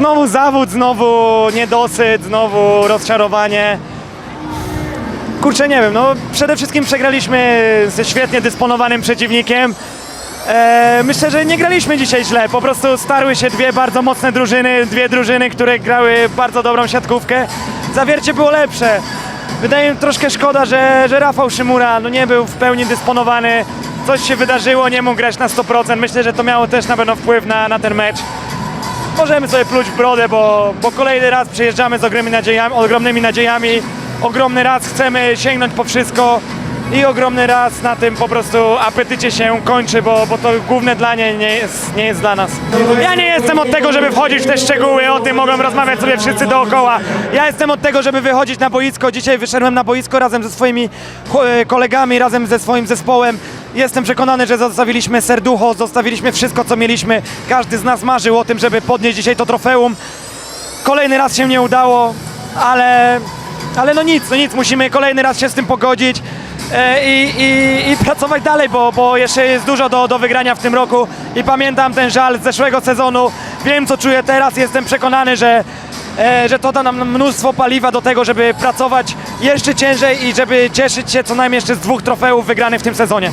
Znowu zawód, znowu niedosyt, znowu rozczarowanie. Kurczę, nie wiem, no przede wszystkim przegraliśmy ze świetnie dysponowanym przeciwnikiem. E, myślę, że nie graliśmy dzisiaj źle, po prostu starły się dwie bardzo mocne drużyny, dwie drużyny, które grały bardzo dobrą siatkówkę. Zawiercie było lepsze. Wydaje mi się troszkę szkoda, że, że Rafał Szymura no nie był w pełni dysponowany. Coś się wydarzyło, nie mógł grać na 100%. Myślę, że to miało też na pewno wpływ na, na ten mecz. Możemy sobie pluć w brodę, bo, bo kolejny raz przyjeżdżamy z ogromnymi nadziejami, ogromnymi nadziejami. Ogromny raz chcemy sięgnąć po wszystko i ogromny raz na tym po prostu apetycie się kończy, bo, bo to główne dla niej nie jest, nie jest dla nas. Ja nie jestem od tego, żeby wchodzić w te szczegóły, o tym mogą rozmawiać sobie wszyscy dookoła. Ja jestem od tego, żeby wychodzić na boisko. Dzisiaj wyszedłem na boisko razem ze swoimi e, kolegami, razem ze swoim zespołem. Jestem przekonany, że zostawiliśmy serducho, zostawiliśmy wszystko, co mieliśmy. Każdy z nas marzył o tym, żeby podnieść dzisiaj to trofeum. Kolejny raz się nie udało, ale, ale no nic, no nic, musimy kolejny raz się z tym pogodzić e, i, i, i pracować dalej, bo, bo jeszcze jest dużo do, do wygrania w tym roku i pamiętam ten żal z zeszłego sezonu, wiem co czuję teraz, jestem przekonany, że, e, że to da nam mnóstwo paliwa do tego, żeby pracować jeszcze ciężej i żeby cieszyć się co najmniej jeszcze z dwóch trofeów wygranych w tym sezonie.